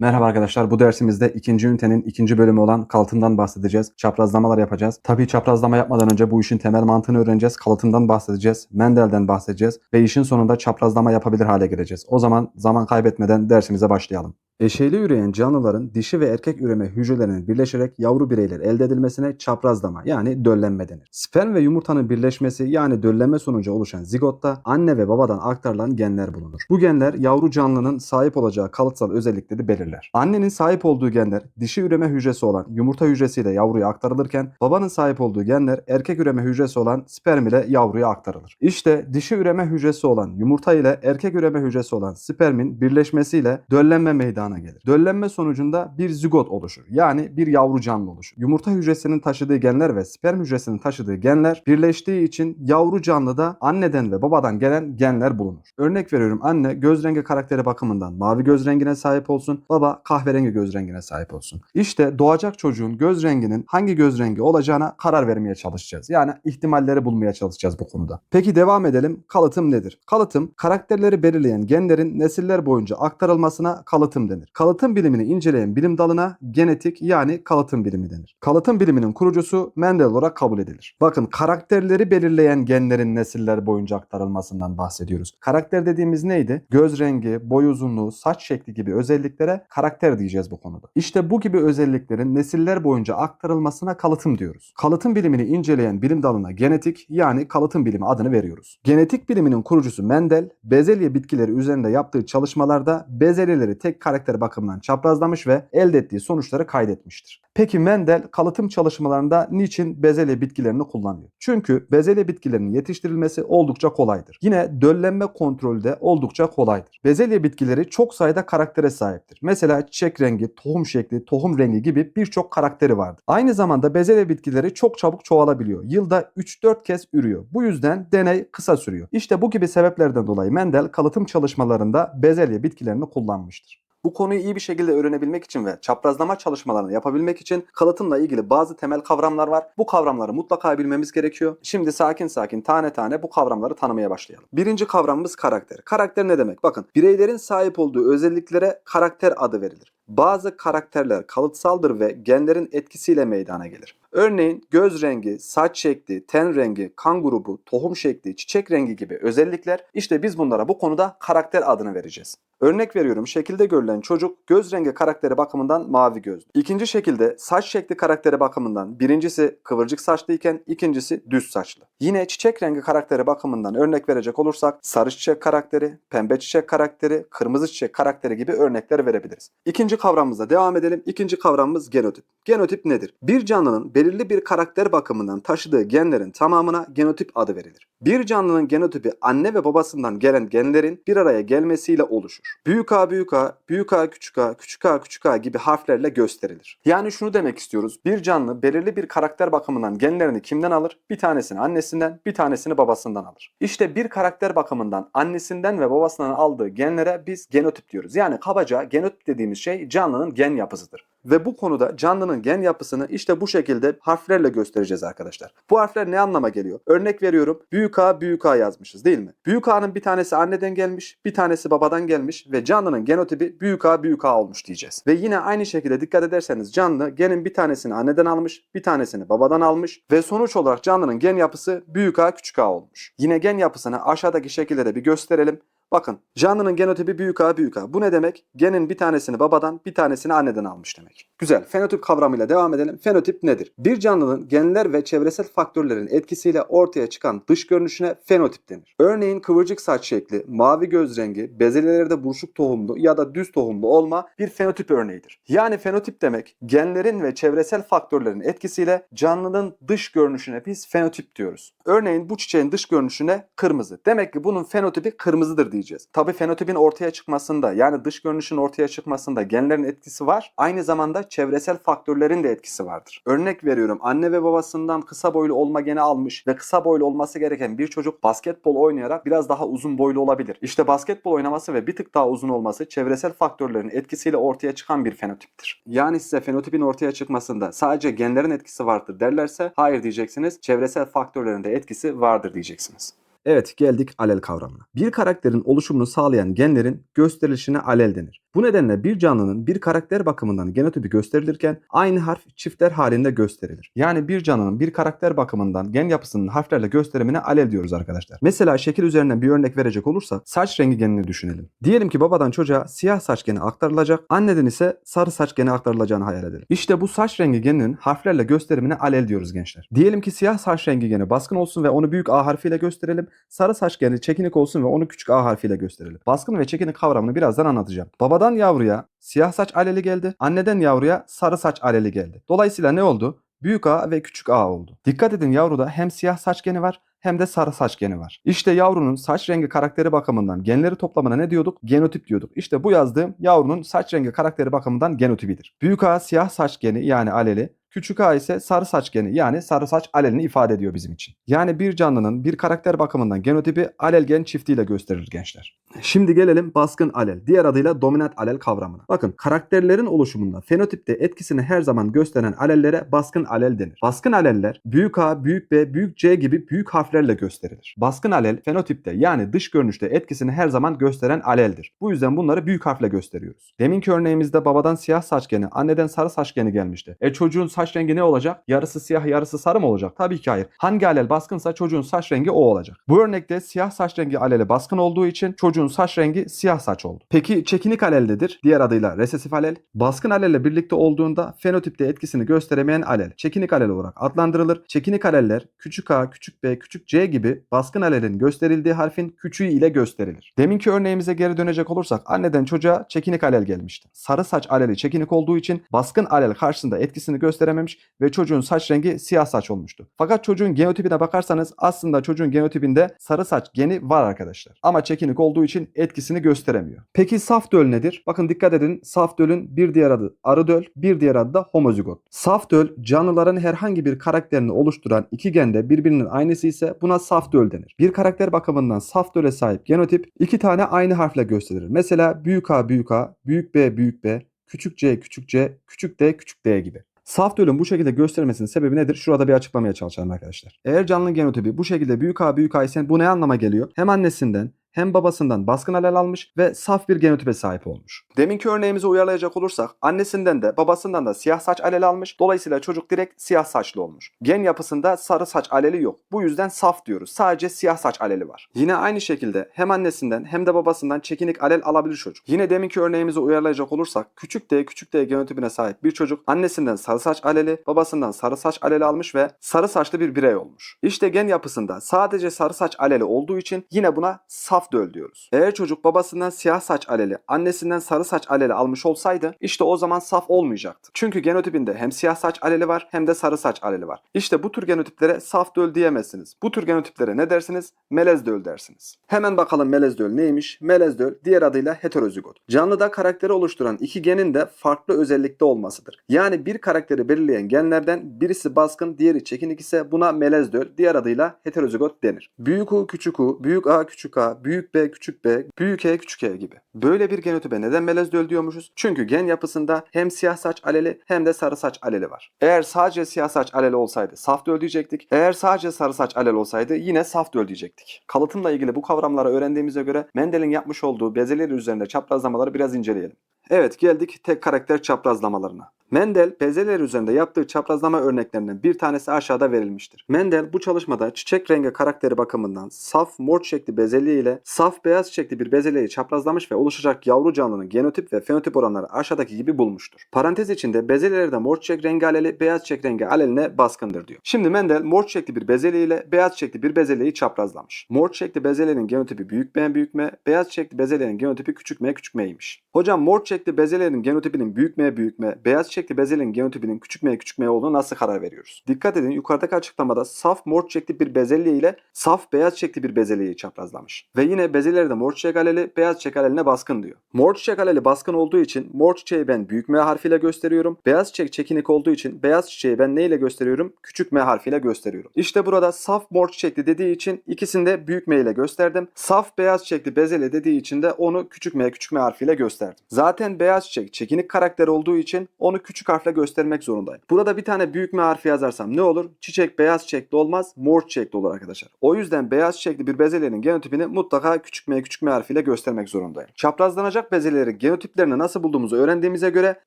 Merhaba arkadaşlar. Bu dersimizde ikinci ünitenin ikinci bölümü olan kalıtımdan bahsedeceğiz. Çaprazlamalar yapacağız. Tabii çaprazlama yapmadan önce bu işin temel mantığını öğreneceğiz. Kalıtımdan bahsedeceğiz. Mendel'den bahsedeceğiz. Ve işin sonunda çaprazlama yapabilir hale geleceğiz. O zaman zaman kaybetmeden dersimize başlayalım. Eşeyli üreyen canlıların dişi ve erkek üreme hücrelerinin birleşerek yavru bireyler elde edilmesine çaprazlama yani döllenme denir. Sperm ve yumurtanın birleşmesi yani döllenme sonucu oluşan zigotta anne ve babadan aktarılan genler bulunur. Bu genler yavru canlının sahip olacağı kalıtsal özellikleri belirler. Annenin sahip olduğu genler dişi üreme hücresi olan yumurta hücresiyle yavruya aktarılırken babanın sahip olduğu genler erkek üreme hücresi olan sperm ile yavruya aktarılır. İşte dişi üreme hücresi olan yumurta ile erkek üreme hücresi olan spermin birleşmesiyle döllenme meydana gelir. Döllenme sonucunda bir zigot oluşur. Yani bir yavru canlı oluşur. Yumurta hücresinin taşıdığı genler ve sperm hücresinin taşıdığı genler birleştiği için yavru canlıda anneden ve babadan gelen genler bulunur. Örnek veriyorum anne göz rengi karakteri bakımından mavi göz rengine sahip olsun, baba kahverengi göz rengine sahip olsun. İşte doğacak çocuğun göz renginin hangi göz rengi olacağına karar vermeye çalışacağız. Yani ihtimalleri bulmaya çalışacağız bu konuda. Peki devam edelim. Kalıtım nedir? Kalıtım karakterleri belirleyen genlerin nesiller boyunca aktarılmasına kalıtım denir. Kalıtım bilimini inceleyen bilim dalına genetik yani kalıtım bilimi denir. Kalıtım biliminin kurucusu Mendel olarak kabul edilir. Bakın karakterleri belirleyen genlerin nesiller boyunca aktarılmasından bahsediyoruz. Karakter dediğimiz neydi? Göz rengi, boy uzunluğu, saç şekli gibi özelliklere karakter diyeceğiz bu konuda. İşte bu gibi özelliklerin nesiller boyunca aktarılmasına kalıtım diyoruz. Kalıtım bilimini inceleyen bilim dalına genetik yani kalıtım bilimi adını veriyoruz. Genetik biliminin kurucusu Mendel, bezelye bitkileri üzerinde yaptığı çalışmalarda bezelyeleri tek karakter bakımından çaprazlamış ve elde ettiği sonuçları kaydetmiştir. Peki Mendel kalıtım çalışmalarında niçin bezelye bitkilerini kullanıyor? Çünkü bezelye bitkilerinin yetiştirilmesi oldukça kolaydır. Yine döllenme kontrolü de oldukça kolaydır. Bezelye bitkileri çok sayıda karaktere sahiptir. Mesela çiçek rengi, tohum şekli, tohum rengi gibi birçok karakteri vardır. Aynı zamanda bezelye bitkileri çok çabuk çoğalabiliyor. Yılda 3-4 kez ürüyor. Bu yüzden deney kısa sürüyor. İşte bu gibi sebeplerden dolayı Mendel kalıtım çalışmalarında bezelye bitkilerini kullanmıştır. Bu konuyu iyi bir şekilde öğrenebilmek için ve çaprazlama çalışmalarını yapabilmek için kalıtımla ilgili bazı temel kavramlar var. Bu kavramları mutlaka bilmemiz gerekiyor. Şimdi sakin sakin tane tane bu kavramları tanımaya başlayalım. Birinci kavramımız karakter. Karakter ne demek? Bakın bireylerin sahip olduğu özelliklere karakter adı verilir. Bazı karakterler kalıtsaldır ve genlerin etkisiyle meydana gelir. Örneğin göz rengi, saç şekli, ten rengi, kan grubu, tohum şekli, çiçek rengi gibi özellikler işte biz bunlara bu konuda karakter adını vereceğiz. Örnek veriyorum şekilde görülen çocuk göz rengi karakteri bakımından mavi gözlü. İkinci şekilde saç şekli karakteri bakımından birincisi kıvırcık saçlıyken ikincisi düz saçlı. Yine çiçek rengi karakteri bakımından örnek verecek olursak sarı çiçek karakteri, pembe çiçek karakteri, kırmızı çiçek karakteri gibi örnekler verebiliriz. İkinci kavramımıza devam edelim. İkinci kavramımız genotip. Genotip nedir? Bir canlının belirli bir karakter bakımından taşıdığı genlerin tamamına genotip adı verilir. Bir canlının genotipi anne ve babasından gelen genlerin bir araya gelmesiyle oluşur. Büyük A büyük A, büyük A küçük A, küçük A küçük A gibi harflerle gösterilir. Yani şunu demek istiyoruz. Bir canlı belirli bir karakter bakımından genlerini kimden alır? Bir tanesini annesinden, bir tanesini babasından alır. İşte bir karakter bakımından annesinden ve babasından aldığı genlere biz genotip diyoruz. Yani kabaca genotip dediğimiz şey canlının gen yapısıdır. Ve bu konuda canlının gen yapısını işte bu şekilde harflerle göstereceğiz arkadaşlar. Bu harfler ne anlama geliyor? Örnek veriyorum. Büyük A, büyük A yazmışız değil mi? Büyük A'nın bir tanesi anneden gelmiş, bir tanesi babadan gelmiş ve canlının genotipi büyük A, büyük A olmuş diyeceğiz. Ve yine aynı şekilde dikkat ederseniz canlı genin bir tanesini anneden almış, bir tanesini babadan almış ve sonuç olarak canlının gen yapısı büyük A, küçük A olmuş. Yine gen yapısını aşağıdaki şekilde de bir gösterelim. Bakın canlının genotipi büyük A büyük A. Bu ne demek? Genin bir tanesini babadan bir tanesini anneden almış demek. Güzel. Fenotip kavramıyla devam edelim. Fenotip nedir? Bir canlının genler ve çevresel faktörlerin etkisiyle ortaya çıkan dış görünüşüne fenotip denir. Örneğin kıvırcık saç şekli, mavi göz rengi, bezelyelerde buruşuk tohumlu ya da düz tohumlu olma bir fenotip örneğidir. Yani fenotip demek genlerin ve çevresel faktörlerin etkisiyle canlının dış görünüşüne biz fenotip diyoruz. Örneğin bu çiçeğin dış görünüşüne kırmızı. Demek ki bunun fenotipi kırmızıdır diyeceğiz. Tabi fenotipin ortaya çıkmasında yani dış görünüşün ortaya çıkmasında genlerin etkisi var. Aynı zamanda çevresel faktörlerin de etkisi vardır. Örnek veriyorum anne ve babasından kısa boylu olma geni almış ve kısa boylu olması gereken bir çocuk basketbol oynayarak biraz daha uzun boylu olabilir. İşte basketbol oynaması ve bir tık daha uzun olması çevresel faktörlerin etkisiyle ortaya çıkan bir fenotiptir. Yani size fenotipin ortaya çıkmasında sadece genlerin etkisi vardır derlerse hayır diyeceksiniz. Çevresel faktörlerin de etkisi vardır diyeceksiniz. Evet geldik alel kavramına. Bir karakterin oluşumunu sağlayan genlerin gösterilişine alel denir. Bu nedenle bir canlının bir karakter bakımından genotipi gösterilirken aynı harf çiftler halinde gösterilir. Yani bir canlının bir karakter bakımından gen yapısının harflerle gösterimine alel diyoruz arkadaşlar. Mesela şekil üzerinden bir örnek verecek olursak saç rengi genini düşünelim. Diyelim ki babadan çocuğa siyah saç geni aktarılacak, anneden ise sarı saç geni aktarılacağını hayal edelim. İşte bu saç rengi geninin harflerle gösterimine alel diyoruz gençler. Diyelim ki siyah saç rengi geni baskın olsun ve onu büyük A harfiyle gösterelim. Sarı saç geni çekinik olsun ve onu küçük A harfiyle gösterelim. Baskın ve çekinik kavramını birazdan anlatacağım. Babadan yavruya siyah saç aleli geldi. Anneden yavruya sarı saç aleli geldi. Dolayısıyla ne oldu? Büyük A ve küçük A oldu. Dikkat edin yavruda hem siyah saç geni var hem de sarı saç geni var. İşte yavrunun saç rengi karakteri bakımından genleri toplamına ne diyorduk? Genotip diyorduk. İşte bu yazdığım yavrunun saç rengi karakteri bakımından genotipidir. Büyük A siyah saç geni yani aleli, Küçük a ise sarı saç geni yani sarı saç alelini ifade ediyor bizim için. Yani bir canlının bir karakter bakımından genotipi alel gen çiftiyle gösterir gençler. Şimdi gelelim baskın alel, diğer adıyla dominant alel kavramına. Bakın karakterlerin oluşumunda fenotipte etkisini her zaman gösteren alellere baskın alel denir. Baskın aleller büyük A, büyük B, büyük C gibi büyük harflerle gösterilir. Baskın alel fenotipte yani dış görünüşte etkisini her zaman gösteren aleldir. Bu yüzden bunları büyük harfle gösteriyoruz. Deminki örneğimizde babadan siyah saç geni, anneden sarı saç geni gelmişti. E çocuğun saç rengi ne olacak? Yarısı siyah yarısı sarı mı olacak? Tabii ki hayır. Hangi alel baskınsa çocuğun saç rengi o olacak. Bu örnekte siyah saç rengi aleli baskın olduğu için çocuğun saç rengi siyah saç oldu. Peki çekinik aleldedir. Diğer adıyla resesif alel. Baskın alelle birlikte olduğunda fenotipte etkisini gösteremeyen alel. Çekinik alel olarak adlandırılır. Çekinik aleller küçük a, küçük b, küçük c gibi baskın alelin gösterildiği harfin küçüğü ile gösterilir. Deminki örneğimize geri dönecek olursak anneden çocuğa çekinik alel gelmişti. Sarı saç aleli çekinik olduğu için baskın alel karşısında etkisini gösterememiş ve çocuğun saç rengi siyah saç olmuştu. Fakat çocuğun genotipine bakarsanız aslında çocuğun genotipinde sarı saç geni var arkadaşlar. Ama çekinik olduğu için etkisini gösteremiyor. Peki saf döl nedir? Bakın dikkat edin saf dölün bir diğer adı arı döl, bir diğer adı da homozigot. Saf döl canlıların herhangi bir karakterini oluşturan iki gende birbirinin aynısı ise buna saf döl denir. Bir karakter bakımından saf döle sahip genotip iki tane aynı harfle gösterilir. Mesela büyük A büyük A, büyük B büyük B, küçük c küçük c, küçük d küçük d gibi. Saf dölün bu şekilde göstermesinin sebebi nedir? Şurada bir açıklamaya çalışalım arkadaşlar. Eğer canlının genotipi bu şekilde büyük A büyük A ise bu ne anlama geliyor? Hem annesinden hem babasından baskın alel almış ve saf bir genotipe sahip olmuş. Deminki örneğimizi uyarlayacak olursak annesinden de babasından da siyah saç aleli almış. Dolayısıyla çocuk direkt siyah saçlı olmuş. Gen yapısında sarı saç aleli yok. Bu yüzden saf diyoruz. Sadece siyah saç aleli var. Yine aynı şekilde hem annesinden hem de babasından çekinik alel alabilir çocuk. Yine deminki örneğimizi uyarlayacak olursak küçük D küçük D genotipine sahip bir çocuk annesinden sarı saç aleli, babasından sarı saç aleli almış ve sarı saçlı bir birey olmuş. İşte gen yapısında sadece sarı saç aleli olduğu için yine buna saf döl diyoruz. Eğer çocuk babasından siyah saç aleli, annesinden sarı saç aleli almış olsaydı işte o zaman saf olmayacaktı. Çünkü genotipinde hem siyah saç aleli var hem de sarı saç aleli var. İşte bu tür genotiplere saf döl diyemezsiniz. Bu tür genotiplere ne dersiniz? Melez döl dersiniz. Hemen bakalım melez döl neymiş? Melez döl diğer adıyla heterozigot. Canlıda karakteri oluşturan iki genin de farklı özellikte olmasıdır. Yani bir karakteri belirleyen genlerden birisi baskın, diğeri çekinik ise buna melez döl, diğer adıyla heterozigot denir. Büyük U, küçük U, büyük A, küçük A, büyük B, küçük b, büyük e, küçük e gibi. Böyle bir genotipe neden melez döl diyormuşuz? Çünkü gen yapısında hem siyah saç aleli hem de sarı saç aleli var. Eğer sadece siyah saç aleli olsaydı saf döl diyecektik. Eğer sadece sarı saç aleli olsaydı yine saf döl diyecektik. Kalıtımla ilgili bu kavramları öğrendiğimize göre Mendel'in yapmış olduğu bezeleri üzerinde çaprazlamaları biraz inceleyelim. Evet geldik tek karakter çaprazlamalarına. Mendel bezeler üzerinde yaptığı çaprazlama örneklerinden bir tanesi aşağıda verilmiştir. Mendel bu çalışmada çiçek rengi karakteri bakımından saf mor çiçekli bezelye ile saf beyaz çiçekli bir bezelyeyi çaprazlamış ve oluşacak yavru canlının genotip ve fenotip oranları aşağıdaki gibi bulmuştur. Parantez içinde bezelyelerde mor çiçek rengi aleli beyaz çiçek rengi aleline baskındır diyor. Şimdi Mendel mor çiçekli bir bezelye ile beyaz çiçekli bir bezelyeyi çaprazlamış. Mor çiçekli bezelyenin genotipi büyük M büyük M, beyaz çiçekli bezelyenin genotipi küçük M küçük M'ymiş. Hocam mor çiçekli bezelyenin genotipinin büyük M büyük M, beyaz çiçekli bezelyenin genotipinin küçük m küçük m olduğunu nasıl karar veriyoruz? Dikkat edin yukarıdaki açıklamada saf mor çiçekli bir bezelye ile saf beyaz çiçekli bir bezelyeyi çaprazlamış. Ve yine bezelyelerde mor çiçek aleli beyaz çiçek aleline baskın diyor. Mor çiçek aleli baskın olduğu için mor çiçeği ben büyük m harfiyle gösteriyorum. Beyaz çiçek çekinik olduğu için beyaz çiçeği ben neyle gösteriyorum? Küçük m harfiyle gösteriyorum. İşte burada saf mor çiçekli dediği için ikisini de büyük m ile gösterdim. Saf beyaz çiçekli bezelye dediği için de onu küçük m küçük m harfiyle gösterdim. Zaten Zaten beyaz çiçek çekinik karakter olduğu için onu küçük harfle göstermek zorundayım. Burada bir tane büyük M harfi yazarsam ne olur? Çiçek beyaz çiçekli olmaz, mor çiçekli olur arkadaşlar. O yüzden beyaz çiçekli bir bezelyenin genotipini mutlaka küçük m küçük m harfiyle göstermek zorundayım. Çaprazlanacak bezelyelerin genotiplerini nasıl bulduğumuzu öğrendiğimize göre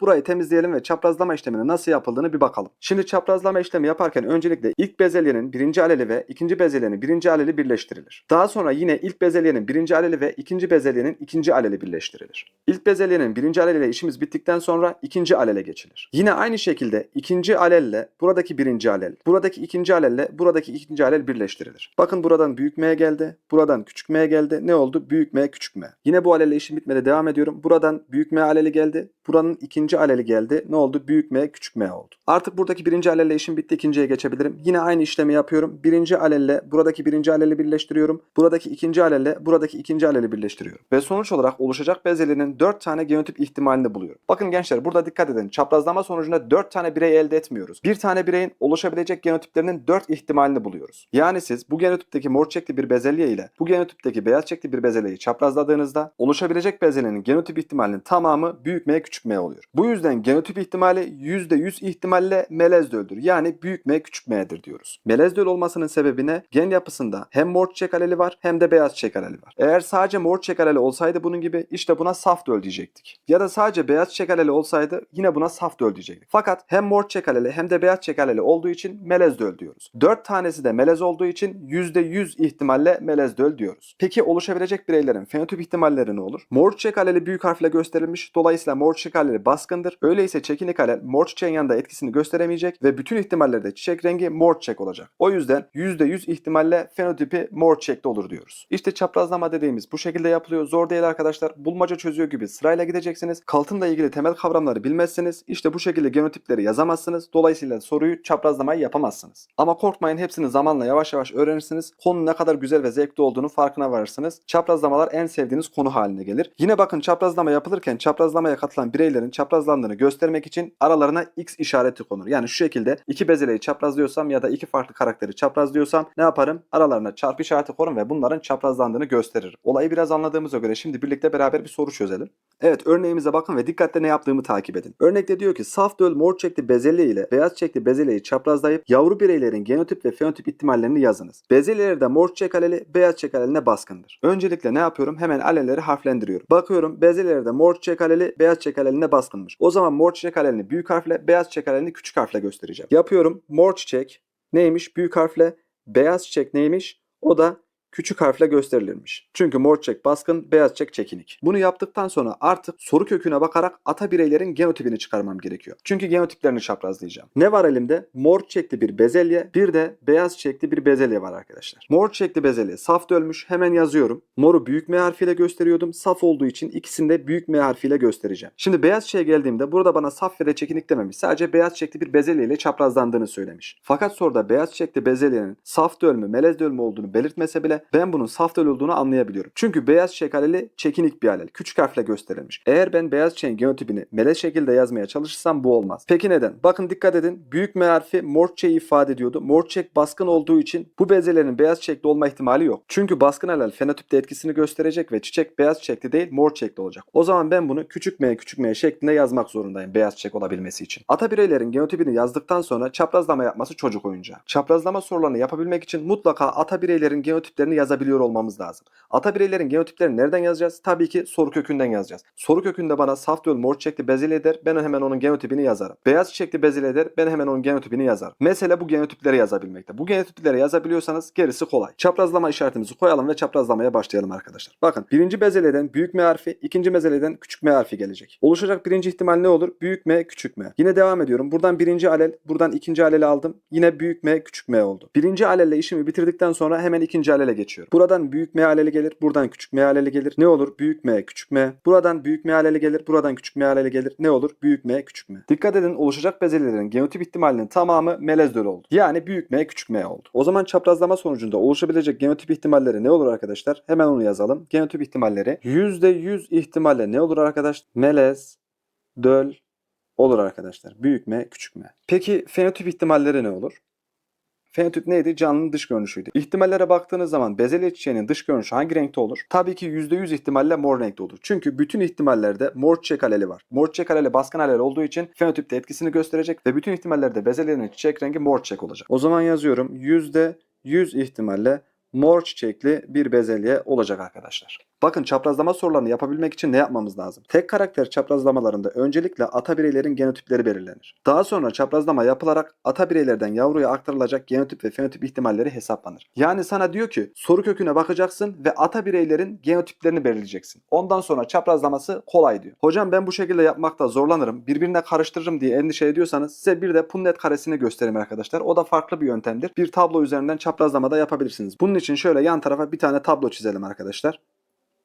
burayı temizleyelim ve çaprazlama işleminin nasıl yapıldığını bir bakalım. Şimdi çaprazlama işlemi yaparken öncelikle ilk bezelyenin birinci aleli ve ikinci bezelyenin birinci aleli birleştirilir. Daha sonra yine ilk bezelyenin birinci aleli ve ikinci bezelyenin ikinci aleli birleştirilir. İlk bezelyenin birinci aleliyle işimiz bittikten sonra ikinci alele geçilir. Yine aynı şekilde ikinci alelle buradaki birinci alel, buradaki ikinci alelle buradaki ikinci alel birleştirilir. Bakın buradan büyük M geldi, buradan küçük M geldi. Ne oldu? Büyük M, küçük M. Yine bu alelle işim bitmedi devam ediyorum. Buradan büyük M aleli geldi, buranın ikinci aleli geldi. Ne oldu? Büyük M, küçük M oldu. Artık buradaki birinci alelle işim bitti, ikinciye geçebilirim. Yine aynı işlemi yapıyorum. Birinci alelle buradaki birinci aleli birleştiriyorum. Buradaki ikinci alelle buradaki ikinci aleli birleştiriyorum. Ve sonuç olarak oluşacak bezelyenin 4 tane tip ihtimalini buluyorum. Bakın gençler burada dikkat edin. Çaprazlama sonucunda 4 tane birey elde etmiyoruz. Bir tane bireyin oluşabilecek genotiplerinin 4 ihtimalini buluyoruz. Yani siz bu genotipteki mor çekli bir bezelye ile bu genotipteki beyaz çekli bir bezelyeyi çaprazladığınızda oluşabilecek bezelyenin genotip ihtimalinin tamamı büyükmeye küçükmeye oluyor. Bu yüzden genotip ihtimali %100 ihtimalle melez döldür. Yani büyükmeye küçükmeyedir diyoruz. Melez döl olmasının sebebine gen yapısında hem mor çiçek aleli var hem de beyaz çiçek aleli var. Eğer sadece mor çiçek aleli olsaydı bunun gibi işte buna saf döl diyecektik. Ya da sadece beyaz çiçek aleli olsaydı yine buna saf döl diyecektik. Fakat hem mor çiçek aleli hem de beyaz çiçek aleli olduğu için melez döl diyoruz. 4 tanesi de melez olduğu için %100 ihtimalle melez döl diyoruz. Peki oluşabilecek bireylerin fenotip ihtimalleri ne olur? Mor çiçek aleli büyük harfle gösterilmiş. Dolayısıyla mor çiçek aleli baskındır. Öyleyse çekinik alel mor çiçeğin yanında etkisini gösteremeyecek ve bütün ihtimallerde çiçek rengi mor çiçek olacak. O yüzden %100 ihtimalle fenotipi mor çiçekli olur diyoruz. İşte çaprazlama dediğimiz bu şekilde yapılıyor. Zor değil arkadaşlar. Bulmaca çözüyor gibi sırayla gideceksiniz. Kalıtımla ilgili temel kavramları bilmezseniz işte bu şekilde genotipleri yazamazsınız. Dolayısıyla soruyu çaprazlamayı yapamazsınız. Ama korkmayın hepsini zamanla yavaş yavaş öğrenirsiniz. Konunun ne kadar güzel ve zevkli olduğunu farkına varırsınız. Çaprazlamalar en sevdiğiniz konu haline gelir. Yine bakın çaprazlama yapılırken çaprazlamaya katılan bireylerin çaprazlandığını göstermek için aralarına X işareti konur. Yani şu şekilde iki bezelyeyi çaprazlıyorsam ya da iki farklı karakteri çaprazlıyorsam ne yaparım? Aralarına çarpı işareti korum ve bunların çaprazlandığını gösteririm. Olayı biraz anladığımıza göre şimdi birlikte beraber bir soru çözelim. Evet örneğimize bakın ve dikkatle ne yaptığımı takip edin. Örnekte diyor ki saf döl mor çiçekli bezelye ile beyaz çiçekli bezelyeyi çaprazlayıp yavru bireylerin genotip ve fenotip ihtimallerini yazınız. Bezelyelerde mor çiçek aleli beyaz çiçek aleline baskındır. Öncelikle ne yapıyorum? Hemen alelleri harflendiriyorum. Bakıyorum bezelyelerde mor çiçek aleli beyaz çiçek aleline baskınmış. O zaman mor çiçek alelini büyük harfle beyaz çiçek alelini küçük harfle göstereceğim. Yapıyorum. Mor çiçek neymiş? Büyük harfle. Beyaz çiçek neymiş? O da küçük harfle gösterilirmiş. Çünkü mor çiçek baskın, beyaz çiçek çekinik. Bunu yaptıktan sonra artık soru köküne bakarak ata bireylerin genotipini çıkarmam gerekiyor. Çünkü genotiplerini çaprazlayacağım. Ne var elimde? Mor çiçekli bir bezelye, bir de beyaz çiçekli bir bezelye var arkadaşlar. Mor çiçekli bezelye saf dölmüş. Hemen yazıyorum. Moru büyük M harfiyle gösteriyordum. Saf olduğu için ikisini de büyük M harfiyle göstereceğim. Şimdi beyaz çiçeğe geldiğimde burada bana saf ve de çekinik dememiş. Sadece beyaz çiçekli bir bezelye ile çaprazlandığını söylemiş. Fakat soruda beyaz çiçekli bezelyenin saf dölmü, melez dölmü olduğunu belirtmese bile ben bunun saf döl olduğunu anlayabiliyorum. Çünkü beyaz çiçek aleli çekinik bir alel. Küçük harfle gösterilmiş. Eğer ben beyaz çiçeğin genotipini melez şekilde yazmaya çalışırsam bu olmaz. Peki neden? Bakın dikkat edin. Büyük M harfi mor çiçeği ifade ediyordu. Mor çiçek baskın olduğu için bu bezelerin beyaz çiçekli olma ihtimali yok. Çünkü baskın alel fenotipte etkisini gösterecek ve çiçek beyaz çiçekli değil mor çiçekli olacak. O zaman ben bunu küçük m küçük m şeklinde yazmak zorundayım beyaz çiçek olabilmesi için. Ata bireylerin genotipini yazdıktan sonra çaprazlama yapması çocuk oyuncağı. Çaprazlama sorularını yapabilmek için mutlaka ata bireylerin genotiplerini yazabiliyor olmamız lazım. Ata bireylerin genotiplerini nereden yazacağız? Tabii ki soru kökünden yazacağız. Soru kökünde bana saf döl mor çiçekli bezelye der. Ben hemen onun genotipini yazarım. Beyaz çiçekli bezelye der. Ben hemen onun genotipini yazarım. Mesele bu genotipleri yazabilmekte. Bu genotipleri yazabiliyorsanız gerisi kolay. Çaprazlama işaretimizi koyalım ve çaprazlamaya başlayalım arkadaşlar. Bakın birinci bezelyeden büyük M harfi, ikinci bezelyeden küçük M harfi gelecek. Oluşacak birinci ihtimal ne olur? Büyük M, küçük M. Yine devam ediyorum. Buradan birinci alel, buradan ikinci aleli aldım. Yine büyük M, küçük M oldu. Birinci alelle işimi bitirdikten sonra hemen ikinci alele geçiyorum. Buradan büyük M gelir, buradan küçük M gelir. Ne olur? Büyük M, küçük M. Buradan büyük M gelir, buradan küçük M gelir. Ne olur? Büyük M, küçük M. Dikkat edin oluşacak bezelyelerin genotip ihtimalinin tamamı melez döl oldu. Yani büyük M, küçük M oldu. O zaman çaprazlama sonucunda oluşabilecek genotip ihtimalleri ne olur arkadaşlar? Hemen onu yazalım. Genotip ihtimalleri %100 ihtimalle ne olur arkadaşlar? Melez, döl olur arkadaşlar. Büyük M, küçük M. Peki fenotip ihtimalleri ne olur? Fenotip neydi? Canlının dış görünüşüydü. İhtimallere baktığınız zaman bezelye çiçeğinin dış görünüşü hangi renkte olur? Tabii ki %100 ihtimalle mor renkte olur. Çünkü bütün ihtimallerde mor çiçek aleli var. Mor çiçek aleli baskın aleli olduğu için fenotipte etkisini gösterecek ve bütün ihtimallerde bezelyenin çiçek rengi mor çiçek olacak. O zaman yazıyorum %100 ihtimalle mor çiçekli bir bezelye olacak arkadaşlar. Bakın çaprazlama sorularını yapabilmek için ne yapmamız lazım? Tek karakter çaprazlamalarında öncelikle ata bireylerin genotipleri belirlenir. Daha sonra çaprazlama yapılarak ata bireylerden yavruya aktarılacak genotip ve fenotip ihtimalleri hesaplanır. Yani sana diyor ki soru köküne bakacaksın ve ata bireylerin genotiplerini belirleyeceksin. Ondan sonra çaprazlaması kolay diyor. Hocam ben bu şekilde yapmakta zorlanırım, birbirine karıştırırım diye endişe ediyorsanız size bir de punnet karesini göstereyim arkadaşlar. O da farklı bir yöntemdir. Bir tablo üzerinden çaprazlama da yapabilirsiniz. Bunun için şöyle yan tarafa bir tane tablo çizelim arkadaşlar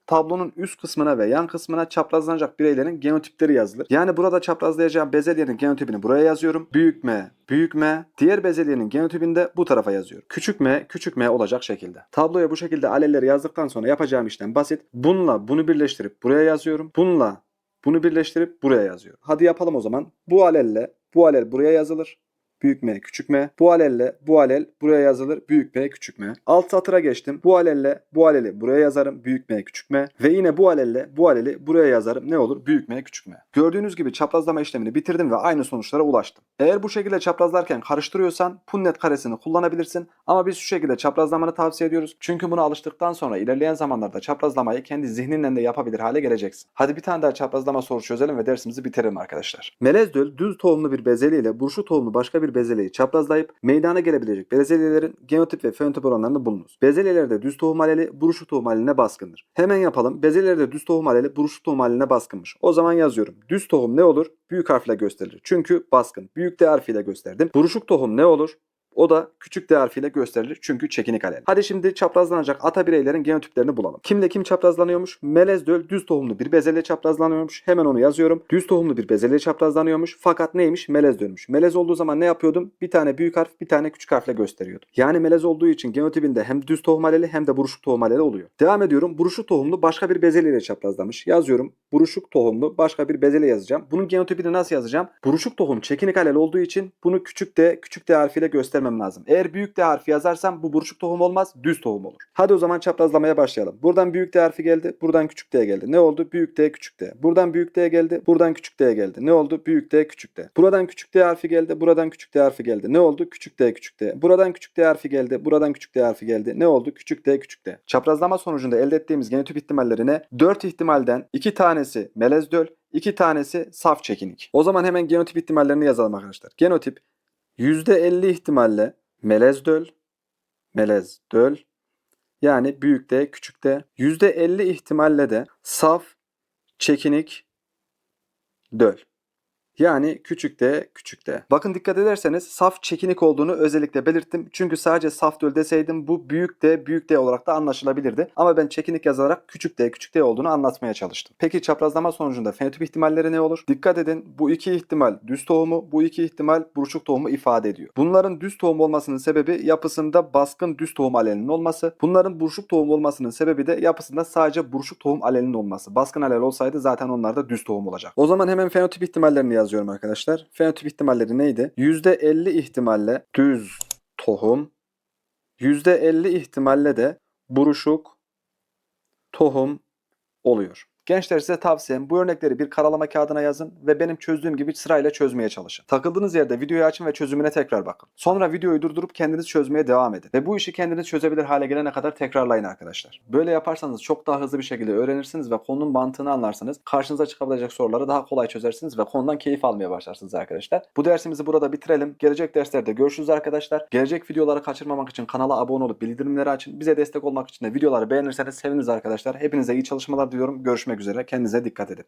tablonun üst kısmına ve yan kısmına çaprazlanacak bireylerin genotipleri yazılır. Yani burada çaprazlayacağım bezelyenin genotipini buraya yazıyorum. Büyük M, büyük M. Diğer bezelyenin genotipini de bu tarafa yazıyorum. Küçük M, küçük M olacak şekilde. Tabloya bu şekilde alelleri yazdıktan sonra yapacağım işlem basit. Bununla bunu birleştirip buraya yazıyorum. Bununla bunu birleştirip buraya yazıyorum. Hadi yapalım o zaman. Bu alelle bu alel buraya yazılır. Büyük M, küçük M. Bu alelle bu alel buraya yazılır. Büyük M, küçük M. Alt satıra geçtim. Bu alelle bu aleli buraya yazarım. Büyük M, küçük M. Ve yine bu alelle bu aleli buraya yazarım. Ne olur? Büyük M, küçük M. Gördüğünüz gibi çaprazlama işlemini bitirdim ve aynı sonuçlara ulaştım. Eğer bu şekilde çaprazlarken karıştırıyorsan punnet karesini kullanabilirsin. Ama biz şu şekilde çaprazlamanı tavsiye ediyoruz. Çünkü buna alıştıktan sonra ilerleyen zamanlarda çaprazlamayı kendi zihninle de yapabilir hale geleceksin. Hadi bir tane daha çaprazlama soru çözelim ve dersimizi bitirelim arkadaşlar. Melezdöl düz tohumlu bir bezelye ile buruşu tohumlu başka bir bezelyeyi çaprazlayıp meydana gelebilecek bezelyelerin genotip ve fenotip oranlarını bulunuz. Bezelyelerde düz tohum aleli buruşu tohum aleline baskındır. Hemen yapalım. Bezelyelerde düz tohum aleli buruşu tohum aleline baskınmış. O zaman yazıyorum. Düz tohum ne olur? Büyük harfle gösterilir. Çünkü baskın. Büyük D harfiyle gösterdim. Buruşuk tohum ne olur? O da küçük D harfiyle gösterilir çünkü çekinik alel. Hadi şimdi çaprazlanacak ata bireylerin genotiplerini bulalım. Kimle kim çaprazlanıyormuş? Melez döl düz tohumlu bir bezelye çaprazlanıyormuş. Hemen onu yazıyorum. Düz tohumlu bir bezelye çaprazlanıyormuş. Fakat neymiş? Melez dölmüş. Melez olduğu zaman ne yapıyordum? Bir tane büyük harf bir tane küçük harfle gösteriyordum. Yani melez olduğu için genotipinde hem düz tohum aleli hem de buruşuk tohum aleli oluyor. Devam ediyorum. Buruşuk tohumlu başka bir bezelye ile çaprazlamış. Yazıyorum. Buruşuk tohumlu başka bir bezelye yazacağım. Bunun genotipini nasıl yazacağım? Buruşuk tohum çekinik alel olduğu için bunu küçük D, küçük D harfiyle göstermem lazım. Eğer büyük D harfi yazarsam bu buruşuk tohum olmaz, düz tohum olur. Hadi o zaman çaprazlamaya başlayalım. Buradan büyük D harfi geldi, buradan küçük D geldi. Ne oldu? Büyük D, küçük D. Buradan büyük D geldi, buradan küçük D geldi. Ne oldu? Büyük D, küçük D. Buradan küçük D harfi geldi, buradan küçük D harfi geldi. Ne oldu? Küçük D, küçük D. Buradan küçük D harfi geldi, buradan küçük D harfi geldi. Ne oldu? Küçük D, küçük D. Çaprazlama sonucunda elde ettiğimiz genotip ihtimallerine 4 ihtimalden 2 tanesi melezdöl, 2 tanesi saf çekinik. O zaman hemen genotip ihtimallerini yazalım arkadaşlar. Genotip %50 ihtimalle melezdöl, melezdöl yani büyük D, küçük D. %50 ihtimalle de saf, çekinik, döl. Yani küçük D, küçük D. Bakın dikkat ederseniz saf çekinik olduğunu özellikle belirttim. Çünkü sadece saf döl deseydim bu büyük D, büyük D olarak da anlaşılabilirdi. Ama ben çekinik yazarak küçük D, küçük D olduğunu anlatmaya çalıştım. Peki çaprazlama sonucunda fenotip ihtimalleri ne olur? Dikkat edin bu iki ihtimal düz tohumu, bu iki ihtimal buruşuk tohumu ifade ediyor. Bunların düz tohum olmasının sebebi yapısında baskın düz tohum alelinin olması. Bunların buruşuk tohum olmasının sebebi de yapısında sadece buruşuk tohum alelinin olması. Baskın alel olsaydı zaten onlar da düz tohum olacak. O zaman hemen fenotip ihtimallerini yazıyorum arkadaşlar. Fenotip ihtimalleri neydi? %50 ihtimalle düz tohum, %50 ihtimalle de buruşuk tohum oluyor. Gençler size tavsiyem bu örnekleri bir karalama kağıdına yazın ve benim çözdüğüm gibi sırayla çözmeye çalışın. Takıldığınız yerde videoyu açın ve çözümüne tekrar bakın. Sonra videoyu durdurup kendiniz çözmeye devam edin. Ve bu işi kendiniz çözebilir hale gelene kadar tekrarlayın arkadaşlar. Böyle yaparsanız çok daha hızlı bir şekilde öğrenirsiniz ve konunun mantığını anlarsınız. Karşınıza çıkabilecek soruları daha kolay çözersiniz ve konudan keyif almaya başlarsınız arkadaşlar. Bu dersimizi burada bitirelim. Gelecek derslerde görüşürüz arkadaşlar. Gelecek videoları kaçırmamak için kanala abone olup bildirimleri açın. Bize destek olmak için de videoları beğenirseniz seviniriz arkadaşlar. Hepinize iyi çalışmalar diliyorum görüşmek üzere. Kendinize dikkat edin.